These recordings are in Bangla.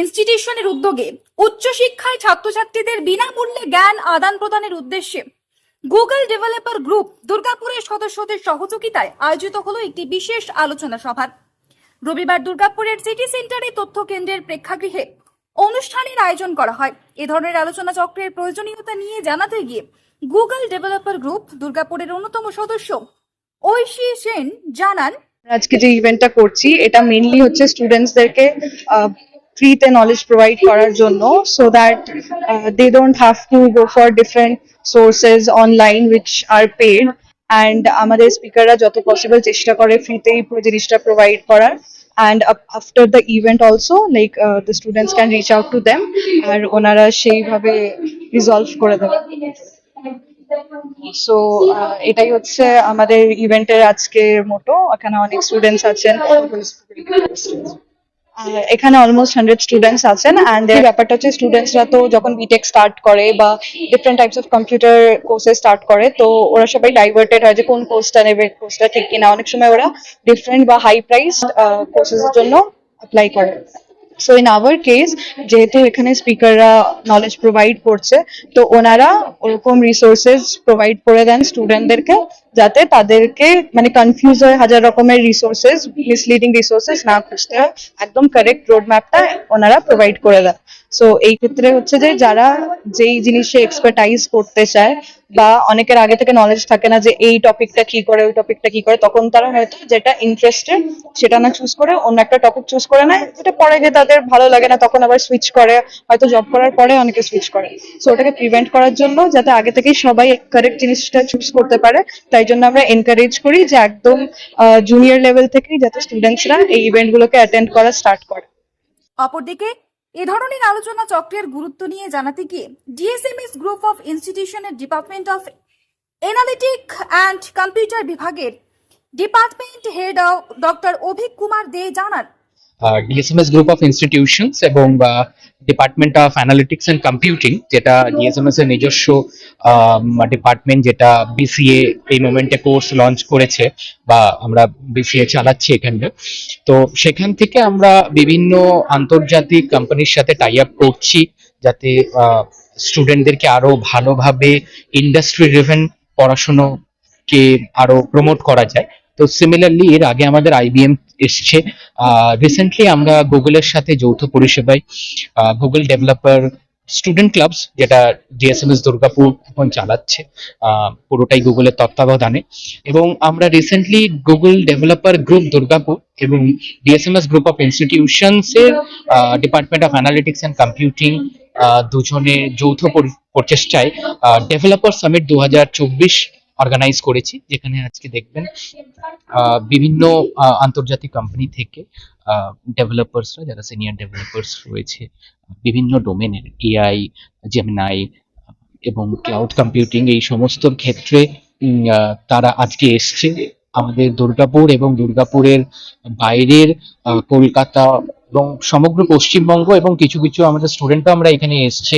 ইনস্টিটিউশনের উদ্যোগে উচ্চশিক্ষায় ছাত্রছাত্রীদের বিনামূল্যে জ্ঞান আদান প্রদানের উদ্দেশ্যে গুগল ডেভেলপার গ্রুপ দুর্গাপুরের সদস্যদের সহযোগিতায় আয়োজিত হলো একটি বিশেষ আলোচনা সভা। রবিবার দুর্গাপুরের সিটি সেন্টারে তথ্য কেন্দ্রের প্রেক্ষাগৃহে অনুষ্ঠানের আয়োজন করা হয়। এ ধরনের আলোচনা চক্রের প্রয়োজনীয়তা নিয়ে জানাতে গিয়ে গুগল ডেভেলপার গ্রুপ দুর্গাপুরের অন্যতম সদস্য ঐশী সেন জানান আজকে যে ইভেন্টটা করছি, এটা মেনলি হচ্ছে স্টুডেন্টসদেরকে ফ্রিতে নলেজ প্রোভাইড করার জন্য so that they don't have to go for different sources online which are paid and আমাদের স্পিকাররা যত পসিবল চেষ্টা করে ফ্রিতেই পুরো জিনিসটা প্রোভাইড করার। And after the event also like the students can reach out to them আর ওনারা সেইভাবে রিজলভ করে দেবে। সো এটাই হচ্ছে আমাদের ইভেন্টের আজকের মোটো এখানে অনেক স্টুডেন্টস আছেন। এখানে অলমোস্ট হান্ড্রেড স্টুডেন্টস আছেন অ্যান্ড এর ব্যাপারটা হচ্ছে স্টুডেন্টসরা তো যখন বিটেক স্টার্ট করে বা ডিফারেন্ট টাইপস অফ কম্পিউটার কোর্সে স্টার্ট করে, তো ওরা সবাই ডাইভার্টেড হয় যে কোন কোর্সটা নেবে কোর্সটা ঠিক কিনা। অনেক সময় ওরা ডিফারেন্ট বা হাই প্রাইস কোর্সেসের জন্য অ্যাপ্লাই করে। সো ইন আওয়ার কেস যেহেতু এখানে স্পিকাররা নলেজ প্রোভাইড করছে, তো ওনারা ওরকম রিসোর্সেস প্রোভাইড করে দেন স্টুডেন্টদেরকে যাতে তাদেরকে মানে কনফিউজ হয়ে হাজার রকমের রিসোর্সেস মিসলিডিং রিসোর্সেস না খুঁজতে হয়। একদম কারেক্ট রোড ম্যাপটা ওনারা প্রোভাইড করে দেয় সো এই ক্ষেত্রে হচ্ছে যে যারা যেই জিনিসে এক্সপার্টাইজ করতে চায় বা অনেকের আগে থেকে নলেজ থাকে না যে এই টপিকটা কি করে, ওই টপিকটা কি করে, তখন তারা হয়তো যেটা ইন্টারেস্টেড সেটা না চুজ করে অন্য একটা টপিক চুজ করে নেয়। যেটা পরে গিয়ে তাদের ভালো লাগে না, তখন আবার সুইচ করে, হয়তো জব করার পরে অনেকে সুইচ করে। সো ওটাকে প্রিভেন্ট করার জন্য যাতে আগে থেকেই সবাই কারেক্ট জিনিসটা চুজ করতে পারে, তাই জন্য আমরা এনকারেজ করি যে একদম জুনিয়র লেভেল থেকেই যাতে স্টুডেন্টসরা এই ইভেন্টগুলোকে অ্যাটেন্ড করা স্টার্ট করে। অপরদিকে, এ ধরনের আলোচনা চক্রের গুরুত্ব নিয়ে জানাতে গিয়ে DSMS group of ইনস্টিটিউশনের department of analytic and computer বিভাগের department head doctor Abhik Kumar De জানান ডিএসএমএস গ্রুপ অফ ইনস্টিটিউশনস এবং department of analytics and computing যেটা ডিএসএমএস এর নিজস্ব ডিপার্টমেন্ট যেটা বিসিএ এই মোমেন্টে কোর্স লঞ্চ করেছে বা আমরা বিসিএ চালাচ্ছি এখানে। তো সেখান থেকে আমরা বিভিন্ন আন্তর্জাতিক কোম্পানির সাথে টাই আপ করছি যাতে স্টুডেন্টদেরকে আরও ভালোভাবে ইন্ডাস্ট্রি ড্রিভেন পড়াশুনোকে আরও প্রমোট করা যায়। তো সিমিলারলি এর আগে আমাদের আইবিএম এসছে। রিসেন্টলি আমরা গুগলের সাথে যৌথ পরিষেবায় গুগল ডেভেলপার স্টুডেন্ট ক্লাবস যেটা ডিএসএমএস দুর্গাপুর এখন চালাচ্ছে পুরোটাই গুগলের তত্ত্বাবধানে। এবং আমরা recently Google developer group Durgapur এবং DSMS group of ইনস্টিটিউশনসের department of analytics and computing দুজনে যৌথ পরি- প্রচেষ্টায় ডেভেলপার সামিট দু অর্গানাইজ করেছি, যেখানে আজকে দেখবেন বিভিন্ন আন্তর্জাতিক কোম্পানি থেকে ডেভেলপার্সরা যারা সিনিয়র ডেভেলপার্স রয়েছে, বিভিন্ন ডোমেনের এআই জেমিনাই এবং ক্লাউড কম্পিউটিং এই সমস্ত ক্ষেত্রে তারা আজকে এসছে আমাদের দুর্গাপুর এবং দুর্গাপুরের বাইরের কলকাতা এবং সমগ্র পশ্চিমবঙ্গ এবং কিছু কিছু আমাদের স্টুডেন্টও আমরা এখানে এসছে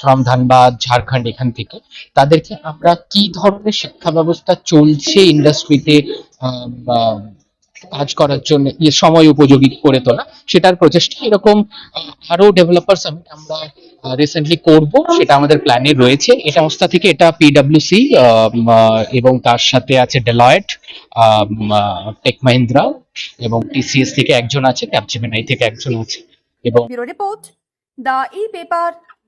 ফ্রম ধানবাদ ঝাড়খণ্ড এখান থেকে, তাদেরকে আমরা কি ধরনের শিক্ষা ব্যবস্থা চলছে ইন্ডাস্ট্রিতে কাজ করার জন্য সময় উপযোগী করে তোলা? সেটার প্রচেষ্টা এরকম আরও ডেভেলপার সামিট আমরা রিসেন্টলি করব, সেটা আমাদের প্ল্যানে রয়েছে। এটা সংস্থা থেকে এটা পিডব্লিউসি এবং তার সাথে আছে ডেলয়েট টেক মাহিন্দ্রা এবং টিসিএস থেকে একজন আছে ক্যাপজেমিনাই থেকে একজন আছে, এবং report, the e paper